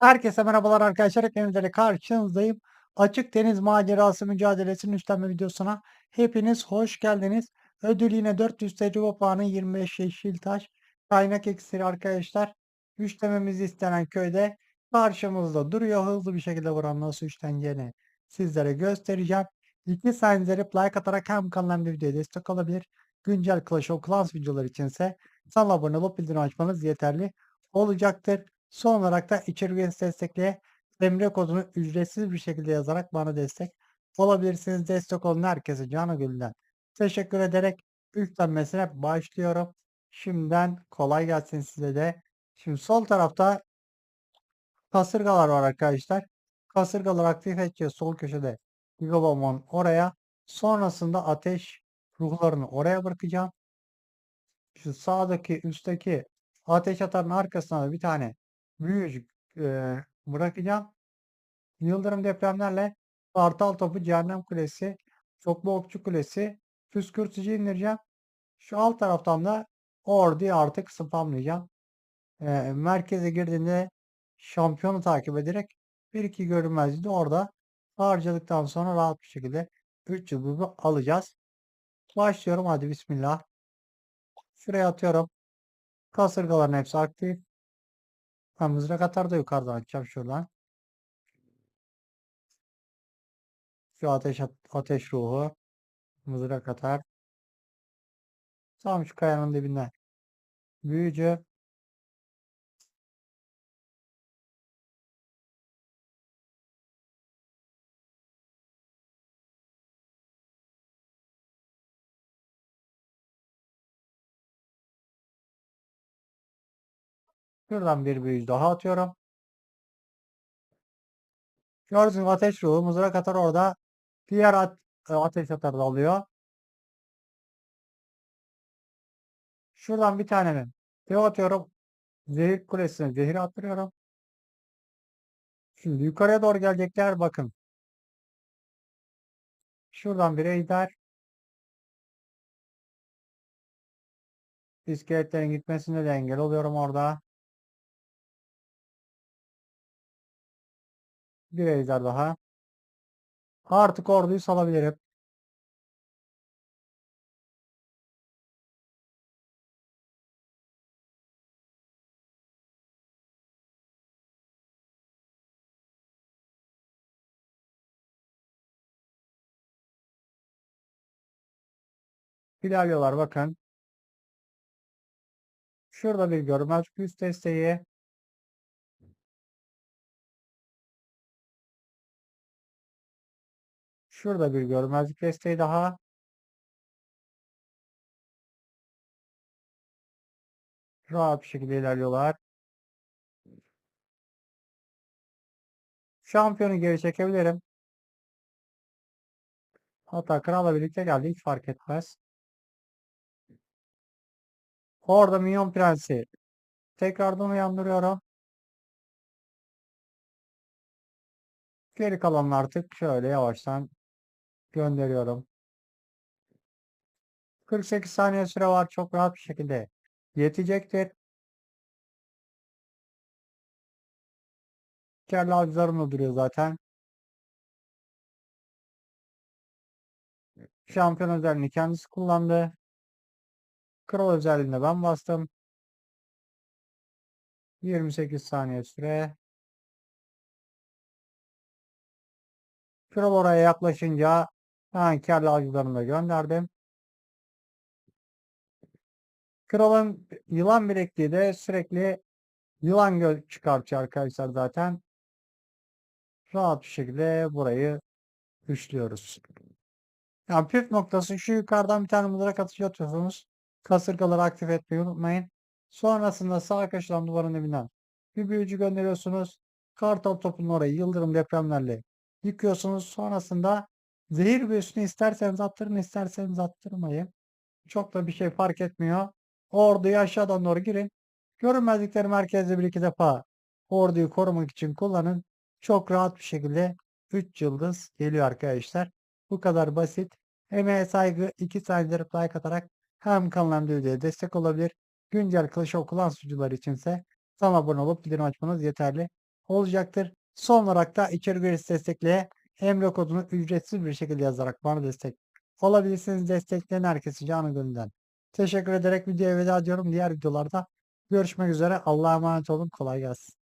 Herkese merhabalar arkadaşlar. Hepinizle karşınızdayım. Açık deniz macerası mücadelesinin üstlenme videosuna hepiniz hoş geldiniz. Ödül yine 400 tecrübe puanı 25 yeşil taş. Kaynak iksiri arkadaşlar. Üçlememizi istenen köyde karşımızda duruyor. Hızlı bir şekilde buranın nasıl üçleneceğini sizlere göstereceğim. İki saniyede like atarak hem kanalımda videoya destek olabilir. Güncel Clash of Clans videoları içinse kanala abone olup bildirim açmanız yeterli olacaktır. Son olarak da içerik destekliğe Emre kodunu ücretsiz bir şekilde yazarak bana destek olabilirsiniz. Destek olun herkese canı gülden. Teşekkür ederek yüklenmesine başlıyorum. Şimdiden kolay gelsin size de. Şimdi sol tarafta kasırgalar var arkadaşlar. Kasırgalar aktif edeceğiz sol köşede. Gigabomon oraya. Sonrasında ateş ruhlarını oraya bırakacağım. Şu sağdaki üstteki ateş atarın arkasına da bir tane büyücük e, bırakacağım. Yıldırım depremlerle Kartal Topu, Cehennem Kulesi, Çoklu Okçu Kulesi, Püskürtücü indireceğim. Şu alt taraftan da orduyu artık spamlayacağım. Merkeze girdiğinde şampiyonu takip ederek bir iki görünmezliği de orada harcadıktan sonra rahat bir şekilde 3 yıldızı alacağız. Başlıyorum hadi bismillah. Şuraya atıyorum. Kasırgaların hepsi aktif. Ha, mızrak atar da yukarıdan açacağım şuradan. Şu ateş ateş ruhu. Mızrak atar. Tam şu kayanın dibinden. Büyücü. Şuradan bir büyücü daha atıyorum. Gördüğünüz ateş ruhu mızrak atar orada. Diğer at, e, ateş atar da alıyor. Şuradan bir tane mi? Dev atıyorum. Zehir kulesine zehir attırıyorum. Şimdi yukarıya doğru gelecekler bakın. Şuradan bir ejder. İskeletlerin gitmesine de engel oluyorum orada. Bir ejder daha. Artık orduyu salabilirim. İlerliyorlar bakın. Şurada bir görmez güç desteği. Şurada bir görmezlik desteği daha. Rahat bir şekilde ilerliyorlar. Şampiyonu geri çekebilirim. Hatta kralla birlikte geldi hiç fark etmez. Orada Minyon Prensi. Tekrardan uyandırıyorum. Geri kalanını artık şöyle yavaştan gönderiyorum. 48 saniye süre var. Çok rahat bir şekilde yetecektir. Kelle avcılarımla duruyor zaten. Şampiyon özelliğini kendisi kullandı. Kral özelliğinde ben bastım. 28 saniye süre. Kral oraya yaklaşınca ben kelle avcılarını da gönderdim. Kralın yılan bilekliği de sürekli yılan göz çıkartıyor arkadaşlar zaten. Rahat bir şekilde burayı güçlüyoruz. Yani püf noktası şu yukarıdan bir tane mızrak atışı atıyorsunuz. Kasırgaları aktif etmeyi unutmayın. Sonrasında sağ köşeden duvarın dibinden bir büyücü gönderiyorsunuz. Kartal topunun orayı yıldırım depremlerle yıkıyorsunuz. Sonrasında zehir büyüsünü isterseniz attırın isterseniz attırmayın. Çok da bir şey fark etmiyor. Orduyu aşağıdan doğru girin. Görünmezlikleri merkezde bir iki defa orduyu korumak için kullanın. Çok rahat bir şekilde 3 yıldız geliyor arkadaşlar. Bu kadar basit. Emeğe saygı 2 saniyedir like atarak hem kanalımda videoya destek olabilir. Güncel Clash of Clans sunucuları içinse kanala abone olup bildirim açmanız yeterli olacaktır. Son olarak da içerik üyesi destekleye Emre kodunu ücretsiz bir şekilde yazarak bana destek olabilirsiniz. Destekleyen herkese canı gönülden. Teşekkür ederek videoya veda ediyorum. Diğer videolarda görüşmek üzere. Allah'a emanet olun. Kolay gelsin.